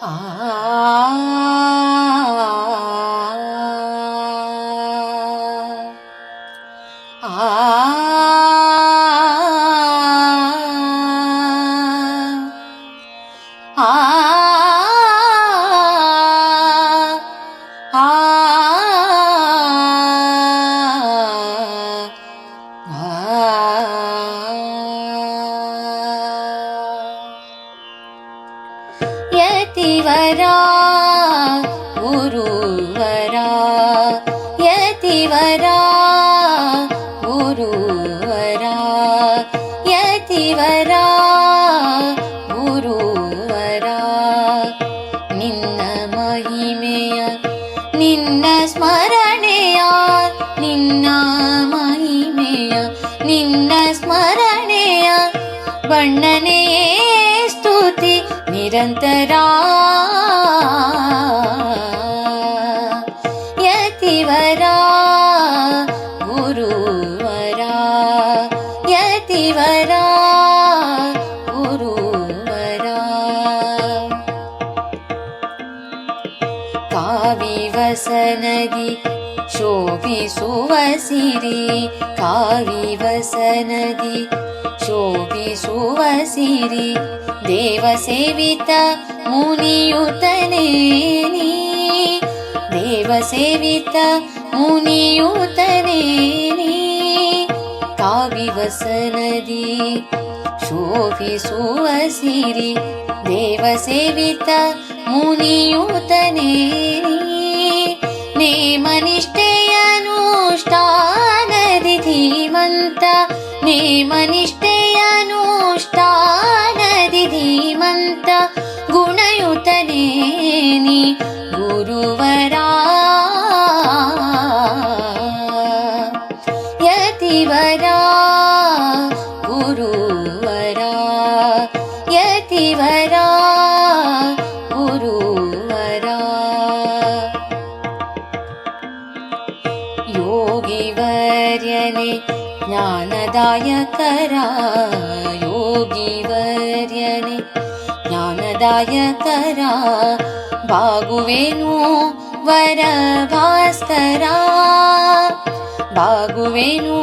啊。ഗുരുവരാ. ഗുരുവരാ യതിവരാ ഗുരുവരാ. യതിവരാ ഗുരുവരാ. നിന്ന മഹിമയ നിന്ന സ്മരണയ നിന്ന മഹിമയ നിന്ന സ്മരണയ. വർണനയേ निरन्तरा यतिवरा गुरुवरा यतिवरा गुरुवरा काविवसनदि शोभिसुवसिरि काविवसनदि शोभिसुवसिरि देवसेवित मुनियुतने देवसेविता मुनियूतने कावसरी शोभिसिरि देवसेवित मुनियुतने नेमनिष्ठेयनुष्ठानदि धीमन्त नेमनिष्ठे गुरुवरा। यतिवरा गुरुवरा। यतिवरा गुरुवरा। योगिवर्यने ज्ञानदायकरा। योगिवर्यने ज्ञानदायकरा। बागुवेणो वर भास्करा बाहुवेणो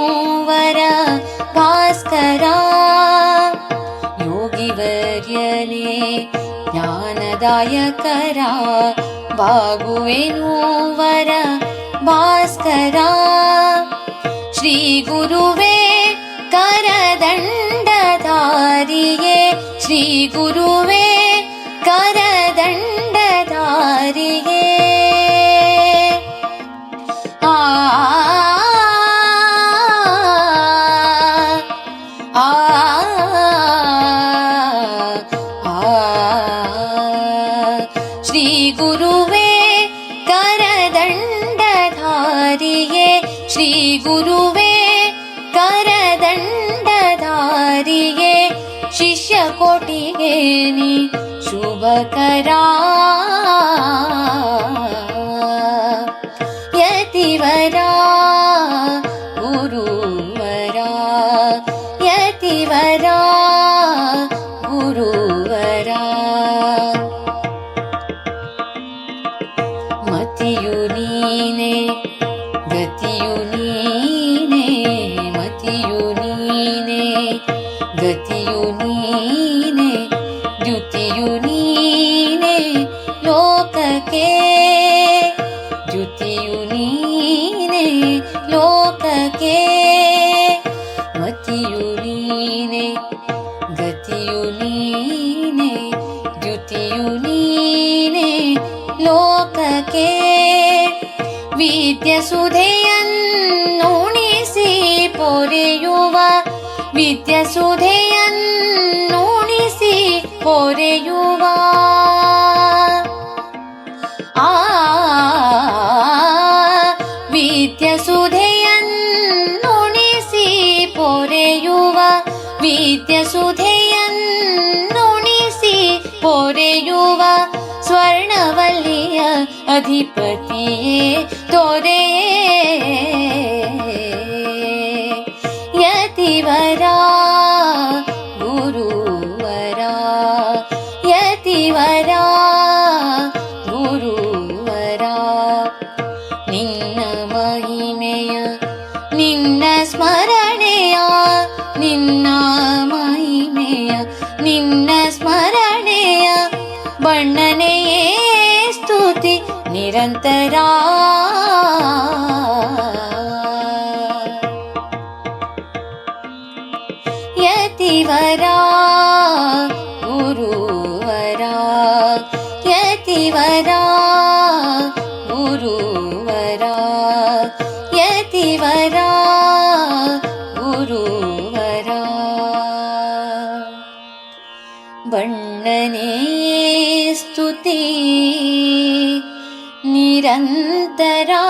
वर भास्करा योगिवर्यले ज्ञानदायकरा। बाहुवेणो वर भास्करा श्रीगुरुवे करदण्डधारिये। श्रीगुरुवे ಗುರುವೇ ಕರದಂಡಧಾರಿಯೇ ಶಿಷ್ಯ ಕೋಟಿಗೆ ನೀ ಶುಭಕರಾ ನೀನೆ, ಗತಿಯು ನೀನೆ, ದ್ಯುತಿಯು ನೀನೆ, ಲೋಕಕ್ಕೆ. ದ್ಯುತಿಯು ನೀನೆ, ಲೋಕಕ್ಕೆ. ಮತಿಯು ನೀನೆ, ಗತಿಯು ನೀನೆ, ದ್ಯುತಿಯು ನೀನೆ, ಲೋಕಕ್ಕೆ. ವಿದ್ಯ ಸುಧೆಯನ್ನುಣಿಸಿ വിദ്യസുധയന്നുണിസി പൊരയുക ആ വിദ്യസുധയന്നുണിസി പൊരയുക വിദ്യസുധയന്നുണിസി പൊരയുക സ്വർണവല്ലിയ അധിപതിയെ തോരേ. ಸ್ಮರಣೆಯ ಬಣ್ಣನೆಯೇ ಸ್ತುತಿ ನಿರಂತರ ಯತಿವರ ಗುರುವರ ಯತಿವರ ಗುರುವರ ಯತಿವರ निरन्तरा